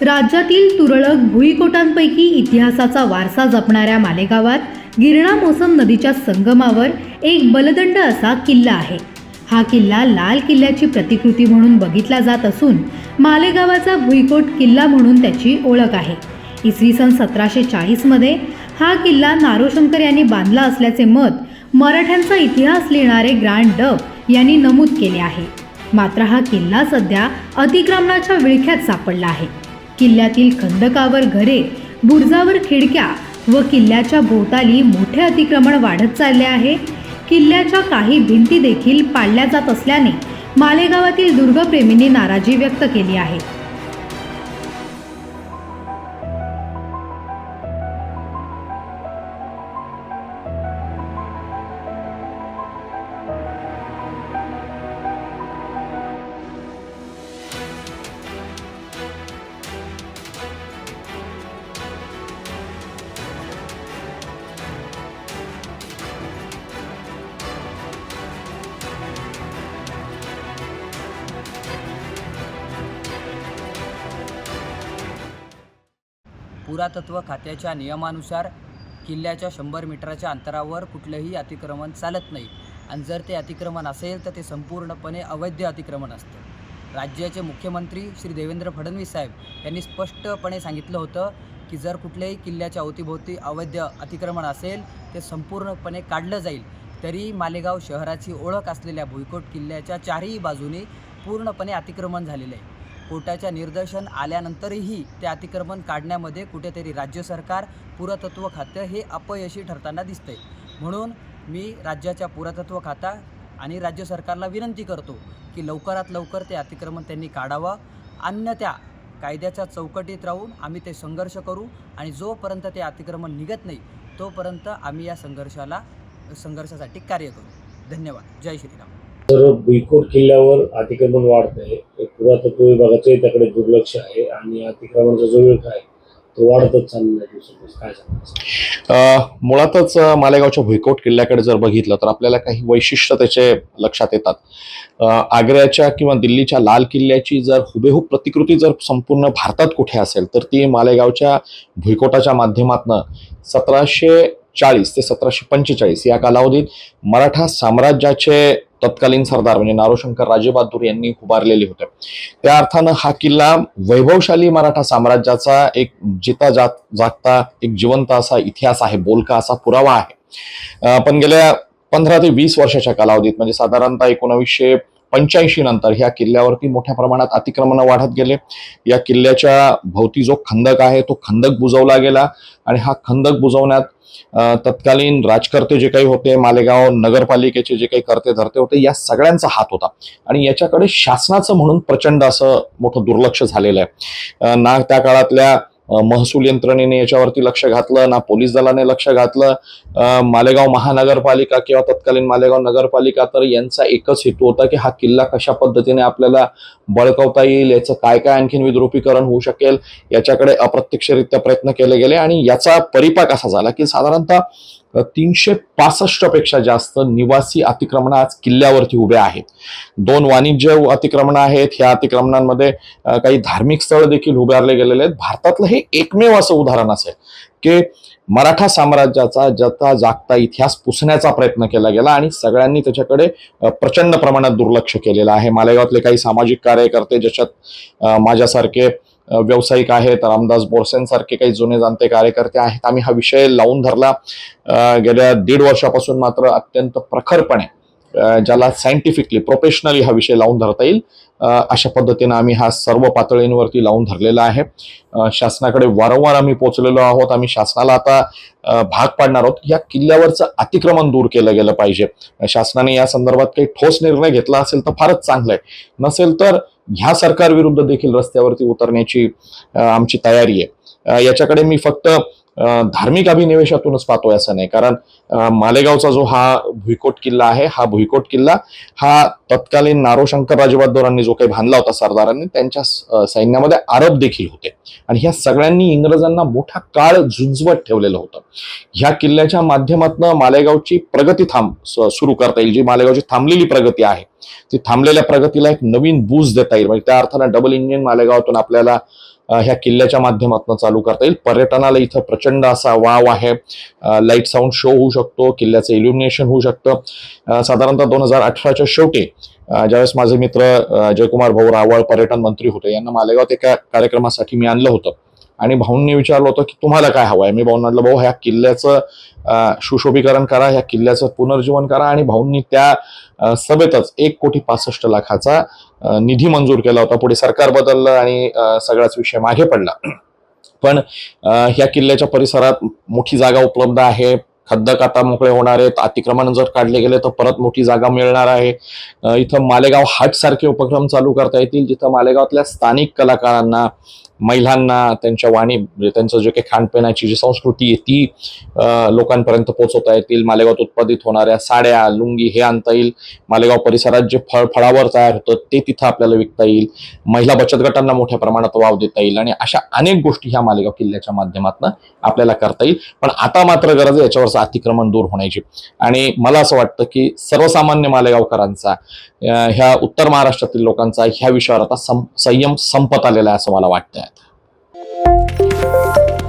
राज्यातील तुरळक भुईकोटांपैकी इतिहासाचा वारसा जपणाऱ्या मालेगावात गिरणा मोसम नदीच्या संगमावर एक बलदंड असा किल्ला आहे. हा किल्ला लाल किल्ल्याची प्रतिकृती म्हणून बघितला जात असून मालेगावाचा भुईकोट किल्ला म्हणून त्याची ओळख आहे. इसवी सन सतराशे चाळीसमध्ये हा किल्ला नारोशंकर यांनी बांधला असल्याचे मत मराठ्यांचा इतिहास लिहिणारे ग्रँड डब यांनी नमूद केले आहे. मात्र हा किल्ला सध्या अतिक्रमणाच्या विळख्यात सापडला आहे. किल्ल्यातील खंदकावर घरे बुर्जावर खिडक्या व किल्ल्याच्या भोवताली मोठे अतिक्रमण वाढत चालले आहे. किल्ल्याच्या काही भिंती देखील पाडल्या जात असल्याने मालेगावातील दुर्गप्रेमींनी नाराजी व्यक्त केली आहे. पुरातत्व खात्याच्या नियमानुसार किल्ल्याच्या शंभर मीटरच्या अंतरावर कुठलंही अतिक्रमण चालत नाही. आणि जर ते अतिक्रमण असेल तर ते संपूर्णपणे अवैध अतिक्रमण असतं. राज्याचे मुख्यमंत्री श्री देवेंद्र फडणवीस साहेब यांनी स्पष्टपणे सांगितलं होतं की जर कुठल्याही किल्ल्याच्या अवतीभोवती अवैध अतिक्रमण असेल ते संपूर्णपणे काढलं जाईल. तरी मालेगाव शहराची ओळख असलेल्या भुईकोट किल्ल्याच्या चारही बाजूने पूर्णपणे अतिक्रमण झालेलं आहे. कोर्टाच्या निर्देशन आल्यानंतरही ते अतिक्रमण काढण्यामध्ये कुठेतरी राज्य सरकार पुरातत्व खातं हे अपयशी ठरताना दिसतंय. म्हणून मी राज्याच्या पुरातत्व खाता आणि राज्य सरकारला विनंती करतो की लवकरात लवकर ते अतिक्रमण त्यांनी काढावं. अन्यथा कायद्याच्या चौकटीत राहून आम्ही ते संघर्ष करू आणि जोपर्यंत ते अतिक्रमण निघत नाही तोपर्यंत आम्ही या संघर्षाला संघर्षासाठी कार्य करू. धन्यवाद. जय श्रीराम. तर भुईकोट किल्ल्यावर अतिक्रमण वाढत आहे पुरातत्व विभागाचंही त्याकडे दुर्लक्ष आहे आणि अतिक्रमणाचा जो वेळ आहे तो वाढतच चाललेला आहे काय सांगायचं? मुळातच मालेगावच्या भुईकोट किल्ल्याकडे जर बघितलं तर आपल्याला काही वैशिष्ट्य त्याचे लक्षात येतात. आग्र्याच्या किंवा दिल्लीच्या लाल किल्ल्याची जर हुबेहूब प्रतिकृती जर संपूर्ण भारतात कुठे असेल तर ती मालेगावच्या भुईकोटाच्या माध्यमातनं सतराशे चाळीस ते सतराशे पंचेचाळीस या कालावधीत मराठा साम्राज्याचे तत्कालीन सरदार म्हणजे नारोशंकर राजेबहादूर यांनी उभारलेले होते. त्या अर्थानं हा किल्ला वैभवशाली मराठा साम्राज्याचा एक जिता जात जागता एक जिवंत असा इतिहास आहे बोलका असा पुरावा आहे. पण गेल्या पंधरा ते वीस वर्षाच्या कालावधीत म्हणजे साधारणतः एकोणावीसशे पंच्याऐंशी नंतर ह्या किल्ल्यावरती मोठ्या प्रमाणात अतिक्रमण वाढत गेले. या किल्ल्याच्या भोवती जो खंदक आहे तो खंदक बुजवला गेला आणि हा खंदक बुजवण्यात तत्कालीन राजकर्ते जे काही होते मालेगाव नगरपालिकेचे जे काही करते धरते होते या सगळ्यांचा हात होता. आणि याच्याकडे शासनाचं म्हणून प्रचंड असं मोठं दुर्लक्ष झालेलं आहे. ना त्या काळातल्या महसूल यंत्रणेने याच्यावरती लक्ष घातलं ना पोलीस दलाने लक्ष घातलं. मालेगाव महानगरपालिका किंवा तत्कालीन मालेगाव नगरपालिका तर यांचा एकच हेतू होता की हा किल्ला कशा पद्धतीने आपल्याला बळकवता येईल याचं काय काय आणखीन विद्रुपीकरण होऊ शकेल याच्याकडे अप्रत्यक्षरित्या प्रयत्न केले गेले. आणि याचा परिपाक असा झाला की साधारणतः तीनशे पासष्टपेक्षा जास्त निवासी अतिक्रमण आज किल्ल्यावरती उभे आहेत. दोन वाणिज्य अतिक्रमण आहेत. ह्या अतिक्रमणांमध्ये काही धार्मिक स्थळ देखील उभारले गेलेले आहेत. भारतातलं हे एकमेव असं उदाहरण असेल की मराठा साम्राज्याचा जता जागता इतिहास पुसण्याचा प्रयत्न केला गेला आणि सगळ्यांनी त्याच्याकडे प्रचंड प्रमाणात दुर्लक्ष केलेलं आहे. मालेगावातले काही सामाजिक कार्यकर्ते ज्याच्यात माझ्यासारखे व्यावसायिक आहेत रामदास बोरसेंसारखे काही जुने जाणते कार्यकर्ते आहेत. आम्ही हा विषय लावून धरला. गेल्या दीड वर्षापासून मात्र अत्यंत प्रखरपणे ज्याला सायंटिफिकली प्रोफेशनली हा विषय लावून धरता येईल. अशा पद्धतीनं आम्ही हा सर्व पातळींवरती लावून धरलेला आहे. शासनाकडे वारंवार आम्ही पोहोचलेलो आहोत. आम्ही शासनाला आता भाग पाडणार आहोत. या किल्ल्यावरचं अतिक्रमण दूर केलं गेलं पाहिजे. शासनाने या संदर्भात काही ठोस निर्णय घेतला असेल तर फारच चांगलं आहे. नसेल तर ह्या सरकारविरुद्ध देखील रस्त्यावरती उतरण्याची आमची तयारी आहे. याच्याकडे मी फक्त धार्मिक अभिनिवेशातूनच पाहतोय असं नाही. कारण मालेगावचा जो हा भुईकोट किल्ला आहे हा भुईकोट किल्ला हा तत्कालीन नारोशंकर राजबहादूरांनी जो काही बांधला होता सरदारांनी त्यांच्या सैन्यामध्ये आरब देखील होते. आणि ह्या सगळ्यांनी इंग्रजांना मोठा काळ झुंजवत ठेवलेलं होतं. ह्या किल्ल्याच्या माध्यमातून मालेगावची प्रगती थांब सुरू करता येईल. जी मालेगावची थांबलेली प्रगती आहे ती थांबलेल्या प्रगतीला एक नवीन बूज देता येईल. म्हणजे त्या अर्थानं डबल इंजिन मालेगावातून आपल्याला ह्या किल्ल्याच्या माध्यमातून चालू करता येईल. पर्यटनाला इथं प्रचंड असा वाव आहे. लाइट साऊंड शो होऊ शकतो किल्ल्याचं इल्युमिनेशन होऊ शकतं. साधारणतः दोन हजार अठराच्या शेवटी ज्यावेळेस माझे मित्र जयकुमार भाऊ रावळ पर्यटन मंत्री होते यांना मालेगावात एका कार्यक्रमासाठी मी आणलं होतं. आणि भाऊंनी विचारलं होतं की तुम्हाला काय हवं आहे मी भाऊंना म्हटलं भाऊ ह्या किल्ल्याचं सुशोभीकरण करा ह्या किल्ल्याचं पुनर्जीवन करा. आणि भाऊंनी त्या सभेतच एक कोटी पासष्ट लाखाचा निधी मंजूर केला होता. पुढे सरकार बदललं आणि सगळाच विषय मागे पडला. पण ह्या किल्ल्याच्या परिसरात मोठी जागा उपलब्ध आहे. खद्दक आता मोकळे होणार आहेत. अतिक्रमण जर काढले गेले तर परत मोठी जागा मिळणार आहे. इथं मालेगाव हाट सारखे उपक्रम चालू करता येतील जिथं मालेगावातल्या स्थानिक कलाकारांना महिलांना त्यांच्या वाणी म्हणजे त्यांचं जे काही खाणपिण्याची जी संस्कृती आहे ती लोकांपर्यंत पोहोचवता येतील मालेगावात उत्पादित होणाऱ्या साड्या लुंगी हे आणता येईल मालेगाव परिसरात जे फळ फळावर तयार होतं ते तिथं आपल्याला विकता येईल महिला बचत गटांना मोठ्या प्रमाणात वाव देता येईल आणि अशा अनेक गोष्टी ह्या मालेगाव किल्ल्याच्या माध्यमातून आपल्याला करता येईल. पण आता मात्र गरज आहे याच्यावरचं अतिक्रमण दूर होण्याची. आणि मला असं वाटतं की सर्वसामान्य मालेगावकरांचा ह्या उत्तर महाराष्ट्रातील लोकांचा ह्या विषयावर आता सं संयम संपत आलेला आहे असं मला वाटतंय. Música